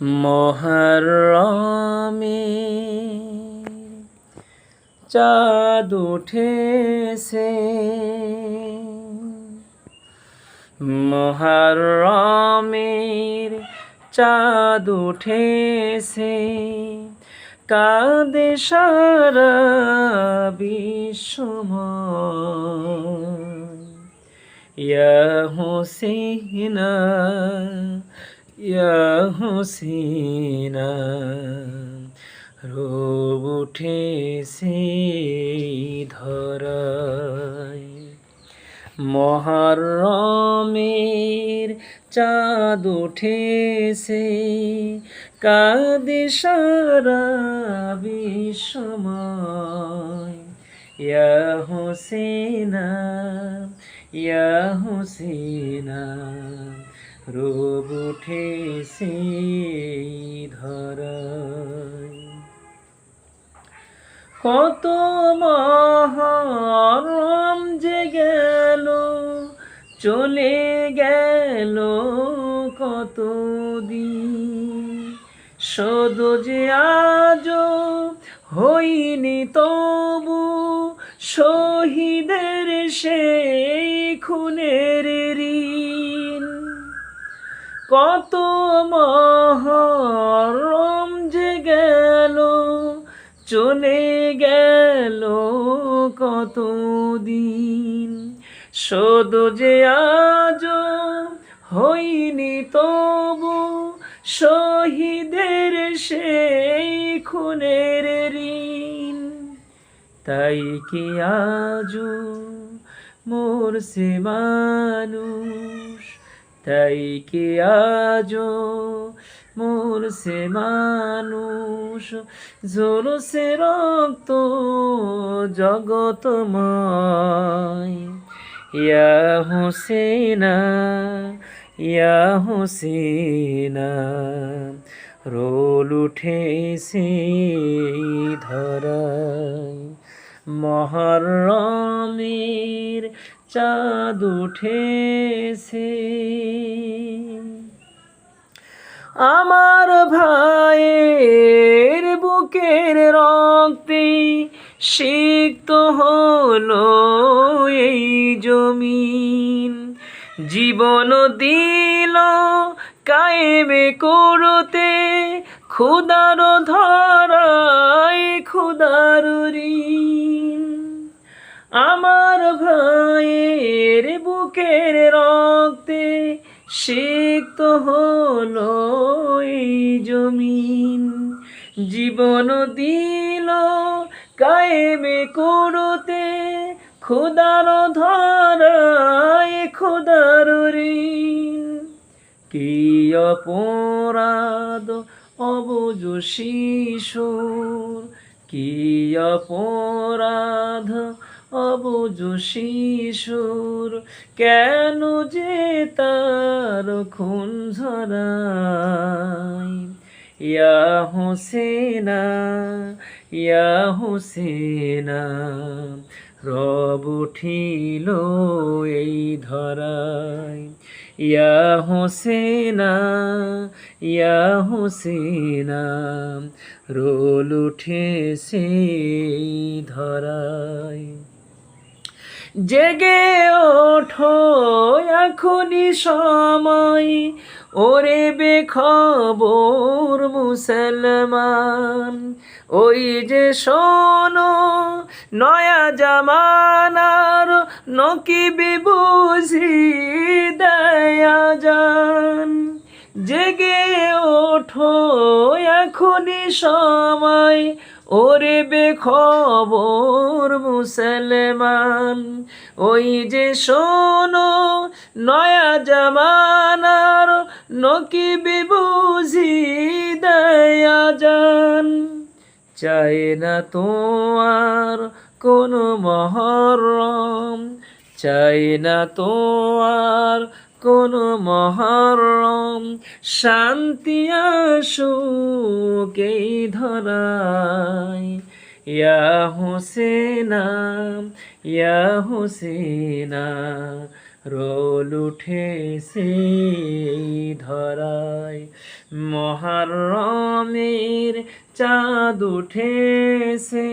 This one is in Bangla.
মহরমে চাঁদ উঠেছে। মহরমের চাঁদ উঠেছে। কাঁদে সারা বিশ্বময় ইয়া হুসিনা ইয়া হুসিনা রোব উঠেছে ধরায়। মহরমের চাঁদ উঠেছে কাঁদে সারা বিশ্বময়। ইয়া হোসেনা ইয়া রোব উঠেছে ধরায়। কত মহরম যে গেল, চলে গেল কত দিন সদ যে আজ হইনি তবু শহীদের সেই খুনের ঋণ কত মহরম যে গেল, চলে গেল কত দিন শোধ যে আজ হইনি তবু শহীদের সেই খুনের ঋণ। তাই কি আজ মরছে মানুষ তাই কি আজ মরছে মানুষ? ঝরছে রক্ত জগতময় ইয়া হোসেনা ইয়া হোসেনা, রোল উঠেছে ধরায়। মহরমের চাঁদ উঠেছে। আমার ভাইয়ের বুকের রক্তে সিক্ত হলো এই জমিন। জীবন দিল কায়েমে করতে খুদার ধরায় খুদার ঋণ। আমার ভাইয়ের বুকের রক্তে সিক্ত হলো এই জমিন। জীবন দিল কায়েমে করতে খুদার ধরায় খুদার ঋণ। কি অপরাধ অবুজ শিশুর কি অপরাধ অবুজ শিশুর, কেন যে তার খুন ঝরায় ইয়া হোসেনা ইয়া হোসেনা, রব উঠিল এই ধরায়। ইয়া হোসেনা ইয়া হোসেনা, রোল উঠেছে ধরায়। জেগে ওঠো এখনই সময়। ওরে বেখবর মুসলমান, ওই যে শোনো নয়া জামানার নকিবি বুঝি দয়া যান। জেগে ওঠো এখনই সময় ওরে বেখবর মুসলমান, ওই যে শোনো নয়া জামানার নকিবি বুঝি দয়া যান চাই না তোমার কোনো মহরম চাই না তোমার কোনো মহরম, শান্তি আসুক এই ধরায়? ইয়া হোসেনা ইয়া হোসেনা, রোল উঠেছে ধরায়। মহারমের চাঁদ উঠেছে।